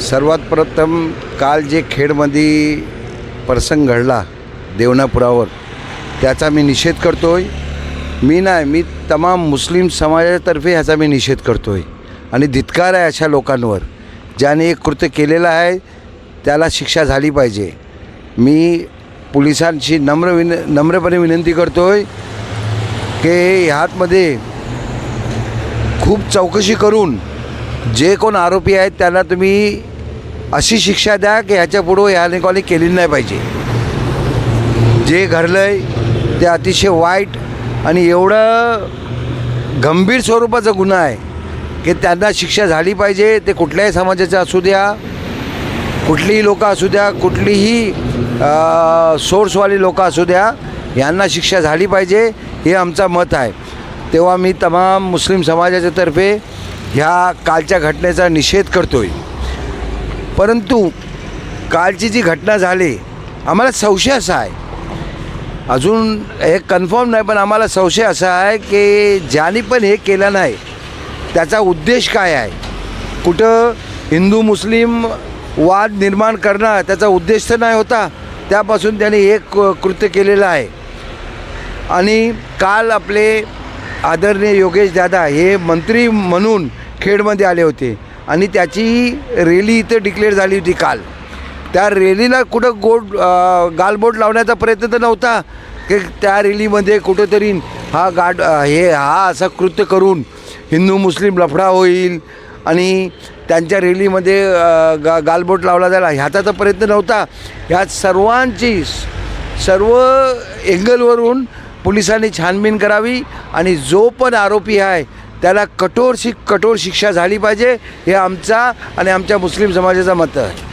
सर्वात प्रथम काल जे खेडमध्ये प्रसंग घडला देवनापुरावर त्याचा मी निषेध करतो आहे मी नाही मी तमाम मुस्लिम समाजातर्फे ह्याचा मी निषेध करतो आहे आणि धितकार आहे अशा लोकांवर. ज्याने एक कृत्य केलेलं आहे त्याला शिक्षा झाली पाहिजे. मी पोलिसांशी नम्र विन नम्रपणे विनंती करतो आहे की ह्यातमध्ये खूप चौकशी करून जे कोण आरोपी आहेत त्यांना तुम्ही अशी शिक्षा द्या की ह्याच्या पुढं ह्या निकाली केली नाही पाहिजे. जे घडलं आहे ते अतिशय वाईट आणि एवढं गंभीर स्वरूपाचा गुन्हा आहे की त्यांना शिक्षा झाली पाहिजे ते कुठल्याही समाजाचं असू द्या कुठलीही लोकं असू द्या कुठलीही सोर्सवाली लोकं असू द्या यांना शिक्षा झाली पाहिजे हे आमचं मत आहे. तेव्हा मी तमाम मुस्लिम समाजाच्या तर्फे ह्या कालच्या घटनेचा निषेध करतो आहे परंतु कालची जी घटना झाली आम्हाला संशय असा आहे. अजून हे कन्फर्म नाही पण आम्हाला संशय असा आहे की ज्याने पण हे केलं नाही त्याचा उद्देश काय आहे? कुठं हिंदू मुस्लिम वाद निर्माण करणं त्याचा उद्देश तर नाही होता त्यापासून त्याने एक कृत्य केलेलं आहे. आणि काल आपले आदरणीय योगेश दादा हे मंत्री म्हणून खेडमध्ये आले होते. आणि त्याची रॅली इथं डिक्लेअर झाली होती काल. त्या रॅलीला कुठं गोड गालबोट लावण्याचा प्रयत्न तर नव्हता. की त्या रॅलीमध्ये कुठंतरी हा गाड हे हा असा कृत्य करून हिंदू मुस्लिम लफडा होईल. आणि त्यांच्या रॅलीमध्ये गा गालबोट लावला जायला ह्याचा तर प्रयत्न नव्हता. ह्या सर्वांची सर्व एंगलवरून पोलिसांनी छानबीन करावी. आणि जो पण आरोपी आहे त्याला कठोर शिक कठोर शिक्षा झाली पाहिजे हे आमचा आणि आमच्या मुस्लिम समाजाचं मत आहे.